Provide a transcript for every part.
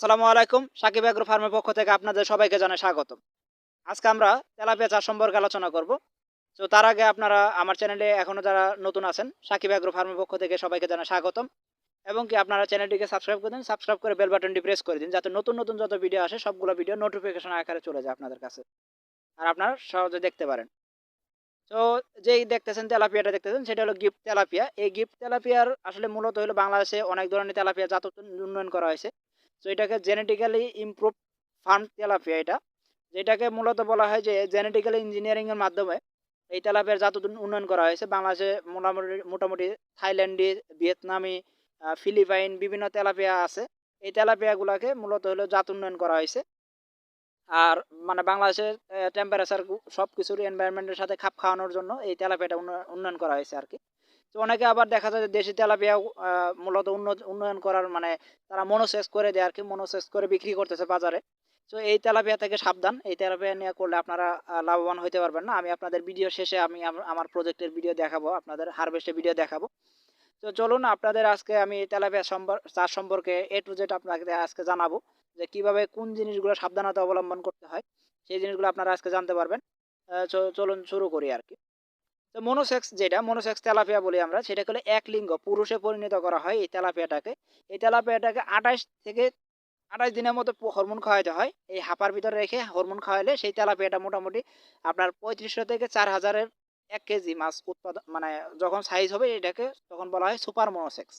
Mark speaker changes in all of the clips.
Speaker 1: আসসালামু আলাইকুম, সাকিব এগ্রো ফার্মের পক্ষ থেকে আপনাদের সবাইকে জানাই স্বাগতম। আজকে আমরা তেলাপিয়া চাষ সম্পর্কে আলোচনা করব। তো তার আগে আপনারা আমার চ্যানেলে এখনও যারা নতুন আছেন, সাকিব এগ্রো ফার্মের পক্ষ থেকে সবাইকে জানাই স্বাগতম। এবং কি আপনারা চ্যানেলটিকে সাবস্ক্রাইব করে দিন সাবস্ক্রাইব করে বেল বাটনটি প্রেস করে দিন, যাতে নতুন নতুন যত ভিডিও আসে, সবগুলো ভিডিও নোটিফিকেশন আকারে চলে যায় আপনাদের কাছে। আর আপনারা সহজে দেখতে পারেন। তো যেই দেখতেছেন তেলাপিয়াটা দেখতেছেন, সেটা হলো গিফট তেলাপিয়া। এই গিফট তেলাপিয়ার আসলে মূলত হলো বাংলাদেশে অনেক ধরনের তেলাপিয়া জাত উন্নয়ন করা হয়েছে। তো এটাকে জেনেটিক্যালি ইমপ্রুভ ফার্ম তেলাপিয়া এটা, যেটাকে মূলত বলা হয় যে জেনেটিক্যালি ইঞ্জিনিয়ারিংয়ের মাধ্যমে এই তেলাপিয়ার জাত উন্নয়ন করা হয়েছে। বাংলাদেশে মোটামুটি মোটামুটি থাইল্যান্ডি, ভিয়েতনামি ফিলিপাইন বিভিন্ন তেলাপিয়া আছে। এই তেলাপিয়াগুলোকে মূলত হলো জাত উন্নয়ন করা হয়েছে। আর মানে বাংলাদেশের টেম্পারেচার সব কিছুর এনভায়রনমেন্টের সাথে খাপ খাওয়ানোর জন্য এই তেলাপিয়াটা উন্নয়ন করা হয়েছে আর কি। তো অনেকে আবার দেখা যায় যে দেশি তেলাপিয়া মূলত উন্ন- উন্নয়ন করার মানে তারা মনোসেস করে দেয় আর কি মনোসেস করে বিক্রি করতেছে বাজারে। তো এই তেলাপিয়া থেকে সাবধান। এই তেলাপিয়া নিয়ে করলে আপনারা লাভবান হতে পারবেন না। আমি আপনাদের ভিডিও শেষে আমি আমার প্রজেক্টের ভিডিও দেখাবো, আপনাদের হারভেস্টের ভিডিও দেখাবো। তো চলুন, আপনাদের আজকে আমি তেলাপিয়া চাষ সম্পর্কে এ টু জেড আপনাকে আজকে জানাব, যে কীভাবে কোন জিনিসগুলো সাবধানতা অবলম্বন করতে হয়, সেই জিনিসগুলো আপনারা আজকে জানতে পারবেন। চলুন শুরু করি আর কি তো মনোসেক্স যেটা মনোসেক্স তেলাপিয়া বলি আমরা সেটা হলো এক লিঙ্গ, পুরুষে পরিণত করা হয় এই তেলাপিয়াটাকে। এই তেলাপিয়াটাকে আঠাশ থেকে আঠাশ দিনের মতো হরমোন খাওয়াইতে হয়। এই হাঁপার ভিতরে রেখে হরমোন খাওয়াইলে সেই তেলাপিয়াটা মোটামুটি আপনার পঁয়ত্রিশশো থেকে চার হাজারের এক কেজি মাছ উৎপাদন মানে যখন সাইজ হবে এটাকে তখন বলা হয় সুপার মনোসেক্স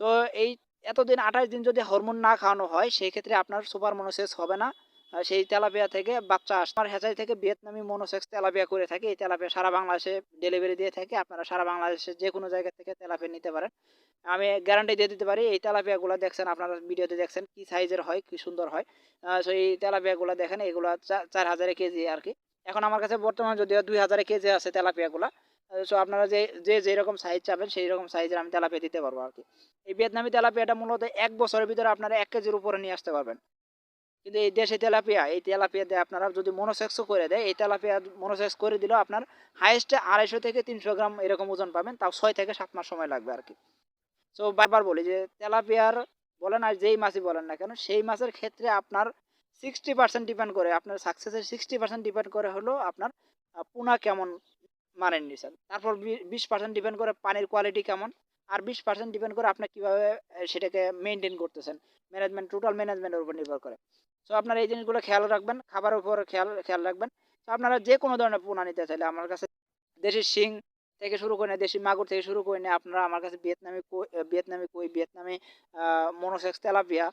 Speaker 1: তো এই এতদিন আঠাশ দিন যদি হরমোন না খাওয়ানো হয় সেই ক্ষেত্রে আপনার সুপার মনোসেক্স হবে না। সেই তেলাপিয়া থেকে বাচ্চা আসে। আমার হ্যাচারি থেকে ভিয়েতনামি মনোসেক্স তেলাপিয়া করে থাকে। এই তেলাপিয়া সারা বাংলাদেশে ডেলিভারি দিয়ে থাকে। আপনারা সারা বাংলাদেশে যে কোনো জায়গা থেকে তেলাপিয়া নিতে পারেন। আমি গ্যারান্টি দিয়ে দিতে পারি, এই তেলাপিয়াগুলো দেখছেন আপনারা ভিডিওতে দেখছেন, কি সাইজের হয়, কি সুন্দর হয়। সো এই তেলাপিয়াগুলো দেখেন, এগুলো চার হাজারে কেজি আর কি এখন আমার কাছে বর্তমানে যদিও দুই হাজারে কেজি আছে তেলাপিয়াগুলো সো আপনারা যে যে যেরকম সাইজ চাবেন সেই রকম সাইজের আমি তেলাপিয়া দিতে পারব আর কি এই ভিয়েতনামি তেলাপিয়াটা মূলত এক বছরের ভিতরে আপনারা এক কেজির উপরে নিয়ে আসতে পারবেন। কিন্তু এই দেশে তেলাপিয়া, এই তেলাপিয়া তেলাপিয়াতে আপনারা যদি মনোসেক্সও করে দেয়, এই তেলাপিয়া মনোসেক্স করে দিলেও আপনার হাইয়েস্টে আড়াইশো থেকে তিনশো গ্রাম এরকম ওজন পাবেন, তাও ছয় থেকে সাত মাস সময় লাগবে আর কি তো বারবার বলি যে তেলাপিয়ার বলেন আর যেই মাছই বলেন না কেন, সেই মাছের ক্ষেত্রে আপনার সিক্সটি পার্সেন্ট ডিপেন্ড করে, আপনার সাকসেসের সিক্সটি পার্সেন্ট ডিপেন্ড করে হলো আপনার পোনা কেমন মানেন নিছেন তারপর বিশ পার্সেন্ট ডিপেন্ড করে পানির কোয়ালিটি কেমন, আর বিশ পার্সেন্ট ডিপেন্ড করে আপনি কীভাবে সেটাকে মেনটেন করতেছেন। ম্যানেজমেন্ট টোটাল ম্যানেজমেন্টের উপর নির্ভর করে। সো আপনারা এই জিনিসগুলো খেয়াল রাখবেন, খাবারের উপর খেয়াল খেয়াল রাখবেন। তো আপনারা যে কোনো ধরনের পোনা নিতে চাইলে আমার কাছে দেশি শিং থেকে শুরু করে দেশি মাগুর থেকে শুরু করে আপনারা আমার কাছে ভিয়েতনামি কই ভিয়েতনামি কই, ভিয়েতনামি মনোসেক্স তেলাপিয়া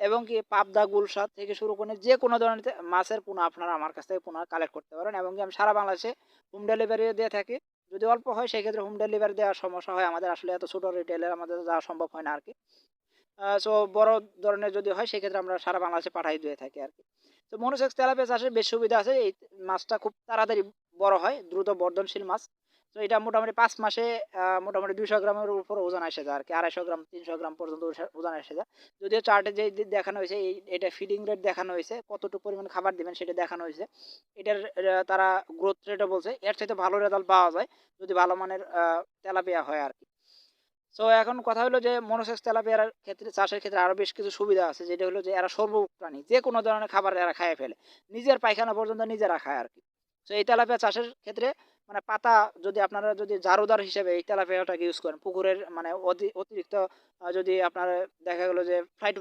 Speaker 1: এবং কি পাবদা গুলশা থেকে শুরু করে যে কোনো ধরনের মাছের পোনা আপনারা আমার কাছ থেকে পোনা কালেক্ট করতে পারেন এবং কি আমি সারা বাংলাদেশে হোম ডেলিভারি দিয়ে থাকি। যদি অল্প হয় সেই ক্ষেত্রে হোম ডেলিভারি দেওয়ার সমস্যা হয়। আমাদের আসলে এত ছোটো রিটেলের আমাদের যাওয়া সম্ভব হয় না আর কি। সো বড় ধরনের যদি হয়, সেক্ষেত্রে আমরা সারা বাংলাদেশে পাঠাই দিয়ে থাকি আর কি। তো মনোসেক্স তেলাপিয়া চাষের বেশ সুবিধা আছে। এই মাছটা খুব তাড়াতাড়ি বড় হয়, দ্রুত বর্ধনশীল মাছ। তো এটা মোটামুটি পাঁচ মাসে মোটামুটি দুইশো গ্রামের উপর ওজন এসে যায় আর কি, আড়াইশো গ্রাম, তিনশো গ্রাম পর্যন্ত ওজা- ওজন এসে যায়। যদিও চার্টে যে দেখানো হয়েছে, এই, এটা ফিডিং রেট দেখানো হয়েছে, কতটুকু পরিমাণ খাবার দিবেন সেটা দেখানো হয়েছে। এটার তারা গ্রোথ রেটও বলছে। এর চাইতে ভালো রেজাল্ট পাওয়া যায় যদি ভালো মানের তেলাপিয়া হয় আর কি। সো এখন কথা হলো যে মনোসেক্স তেলাপিয়ার ক্ষেত্রে, চাষের ক্ষেত্রে আরও বেশ কিছু সুবিধা আছে, যেটা হলো যে এরা সর্বভোগ প্রাণী যে কোনো ধরনের খাবার এরা খাইয়ে ফেলে। নিজের পায়খানা পর্যন্ত নিজেরা খায় আর কি তো এই তেলাপিয়া চাষের ক্ষেত্রে মানে পাতা যদি আপনারা যদি ঝাড়ুদার হিসেবে এই তেলাপিয়াটাকে ইউজ করেন, পুকুরের মানে অতি অতিরিক্ত যদি আপনার দেখা গেলো যে ফ্লাইট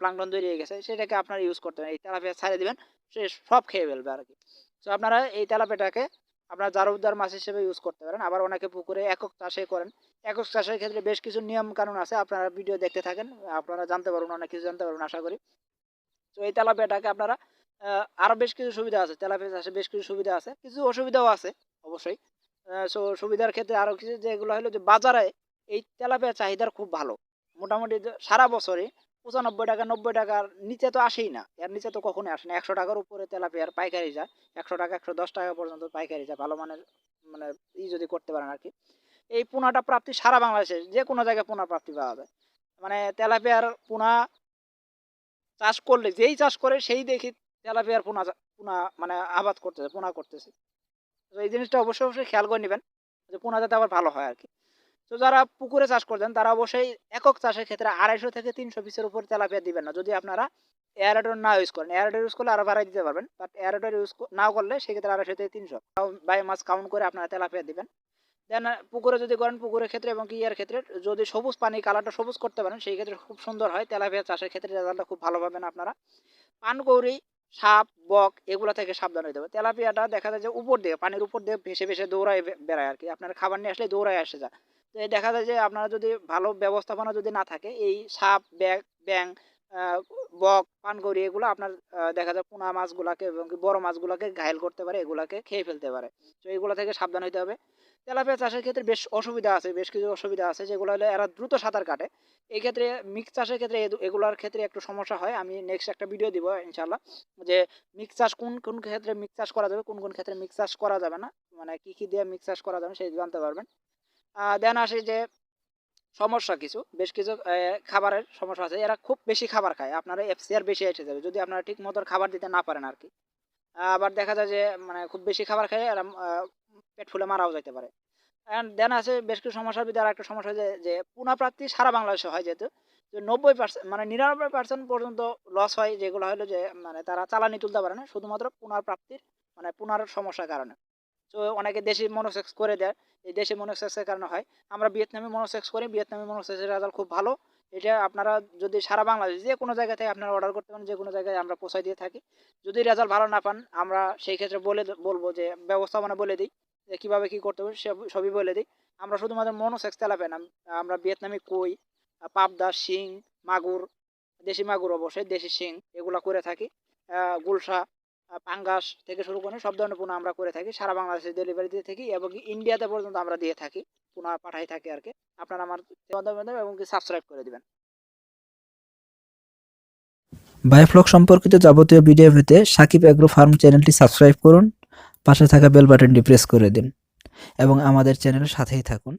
Speaker 1: প্লাংটন তৈরি হয়ে গেছে, সেটাকে আপনারা ইউজ করতে এই তেলাপিয়া ছাড়িয়ে দিবেন, সে সব খেয়ে ফেলবে আর কি তো আপনারা এই তেলাপিয়াটাকে আপনার জারুদার মাছ হিসেবে ইউজ করতে পারেন, আবার অনেকে পুকুরে একক চাষে করেন। একক চাষের ক্ষেত্রে বেশ কিছু নিয়ম কানুন আছে, আপনারা ভিডিও দেখতে থাকেন, আপনারা জানতে পারবেন, অনেক কিছু জানতে পারবেন, আশা করি। তো এই তেলাপিয়াটাকে আপনারা আরও বেশ কিছু সুবিধা আছে, তেলাপিয়া চাষে বেশ কিছু সুবিধা আছে, কিছু অসুবিধাও আছে, অবশ্যই। সো সুবিধার ক্ষেত্রে আরও কিছু যেগুলো হলো যে বাজারে এই তেলাপিয়া চাহিদার খুব ভালো। মোটামুটি সারা বছরে পঁচানব্বই টাকা, নব্বই টাকার নিচে তো আসেই না। এর নিচে তো কখনোই আসে না। একশো টাকার উপরে তেলাপিয়ার পাইকারি যায় একশো টাকা, একশো দশ টাকা পর্যন্ত পাইকারি যায় ভালো মানের মানে ই যদি করতে পারেন আর কি এই পোনাটা প্রাপ্তি সারা বাংলাদেশে, যে কোনো জায়গায় পোনা প্রাপ্তি পাওয়া যায়। মানে তেলাপিয়ার পোনা চাষ করলে, যেই চাষ করে, সেই দেখি তেলাপিয়ার পোনা পোনা মানে আবাদ করতেছে, পোনা করতেছে। তো এই জিনিসটা অবশ্যই অবশ্যই খেয়াল করে নেবেন যে পোনা যাতে আবার ভালো হয় আর কি তো যারা পুকুরে চাষ করছেন তারা অবশ্যই একক চাষের ক্ষেত্রে আড়াইশো থেকে তিনশো পিসের উপর তেলাপিয়া দিবেন না। যদি আপনারা এয়ারডর না ইউজ করেন এয়ারডর ইউজ করলে আরও বাড়াই দিতে পারবেন বাট এয়ারডর ইউজ না করলে সেক্ষেত্রে আড়াইশো থেকে তিনশো। বাই মাছ কাউন্ট করে আপনারা তেলাপিয়া দিবেন। দেন পুকুরে যদি করেন, পুকুরের ক্ষেত্রে এবং ইয়ার ক্ষেত্রে যদি সবুজ পানি কালারটা সবুজ করতে পারেন, সেই ক্ষেত্রে খুব সুন্দর হয় তেলাপিয়া চাষের ক্ষেত্রে রেজাল্টটা খুব ভালো পাবেন আপনারা। পানকৌড়ি, সাপ, বক, এগুলো থেকে সাবধান হতে হবে। তেলাপিয়াটা দেখা যায় যে উপর দিয়ে, পানির উপর দিয়ে ভেসে ভেসে দৌড়ায় বেড়ায় আর কি। আপনার খাবার নিয়ে আসলে দৌড়ায় আসে যায় দেখা যায় যে আপনারা যদি ভালো ব্যবস্থাপনা যদি না থাকে, এই সাপ ব্যাগ ব্যাং বক, পানকৌড়ি এগুলো আপনার দেখা যায় পোনা মাছগুলাকে এবং বড় মাছগুলাকে ঘায়ল করতে পারে, এগুলাকে খেয়ে ফেলতে পারে। তো এগুলো থেকে সাবধান হতে হবে। তেলাপিয়া চাষের ক্ষেত্রে বেশ অসুবিধা আছে, বেশ কিছু অসুবিধা আছে, যেগুলো হলে এরা দ্রুত সাঁতার কাটে। এই ক্ষেত্রে, মিক্স চাষের ক্ষেত্রে এগুলোর ক্ষেত্রে একটু সমস্যা হয়। আমি নেক্সট একটা ভিডিও দিব ইনশাল্লাহ যে মিক্স চাষ কোন কোন ক্ষেত্রে মিক্স চাষ করা যাবে, কোন কোন ক্ষেত্রে মিক্স চাষ করা যাবে না মানে কী কী দিয়ে মিক্স চাষ করা যাবে সেই জানতে পারবেন। দেন আসে যে সমস্যা কিছু, বেশ কিছু খাবারের সমস্যা আছে। এরা খুব বেশি খাবার খায়, আপনারা এফসিআর বেশি এসে যাবে। যদি আপনারা ঠিক মতো খাবার দিতে না পারেন আর কি আবার দেখা যায় যে মানে খুব বেশি খাবার খায় এরা পেট ফুলে মারাও যেতে পারে। অ্যান্ড দেন আছে বেশ কিছু সমস্যার ভিতরে আরেকটা সমস্যা যে যে পুনঃপ্রাপ্তি সারা বাংলাদেশে হয় যেহেতু, যে নব্বই পার্সেন্ট মানে নিরানব্বই পার্সেন্ট পর্যন্ত লস হয় যেগুলো হলো যে মানে তারা চালানি তুলতে পারে না, শুধুমাত্র পুনর্প্রাপ্তির মানে পুনর সমস্যার কারণে। তো অনেকে দেশি মনোসেক্স করে দেয়। এই দেশি মনোসেক্সের কারণে হয়। আমরা ভিয়েতনামি মনোসেক্স করি, ভিয়েতনামে মনোসেক্সের রেজাল্ট খুব ভালো। এটা আপনারা যদি সারা বাংলাদেশ, যে কোনো জায়গা থেকে আপনারা অর্ডার করতে পারেন, যে কোনো জায়গায় আমরা পৌঁছাই দিয়ে থাকি। যদি রেজাল্ট ভালো না পান, আমরা সেই ক্ষেত্রে বলে বলব যে, ব্যবস্থাপনা বলে দিই, যে কীভাবে কী করতে হবে সব- সবই বলে দিই। আমরা শুধুমাত্র মনোসেক্স তেলাপে না, আমরা ভিয়েতনামি কই, পাবদা, শিং, মাগুর, দেশি মাগুর অবশ্যই, দেশি শিং, এগুলো করে থাকি। গুলশা পাঙ্গাস থেকে শুরু করে সব ধরনের পোনা আমরা করে থাকি। সারা বাংলাদেশে ডেলিভারি দিয়ে থাকি এবং ইন্ডিয়াতে পর্যন্ত আমরা দিয়ে থাকি। পোনা পাঠাই থাকি আর কি। আপনারা আমার এবং সাবস্ক্রাইব করে দেবেন।
Speaker 2: বায়োফ্লক সম্পর্কিত যাবতীয় ভিডিও পেতে সাকিব অ্যাগ্রো ফার্ম চ্যানেলটি সাবস্ক্রাইব করুন। পাশে থাকা বেল বাটনটি প্রেস করে দিন এবং আমাদের চ্যানেলের সাথেই থাকুন।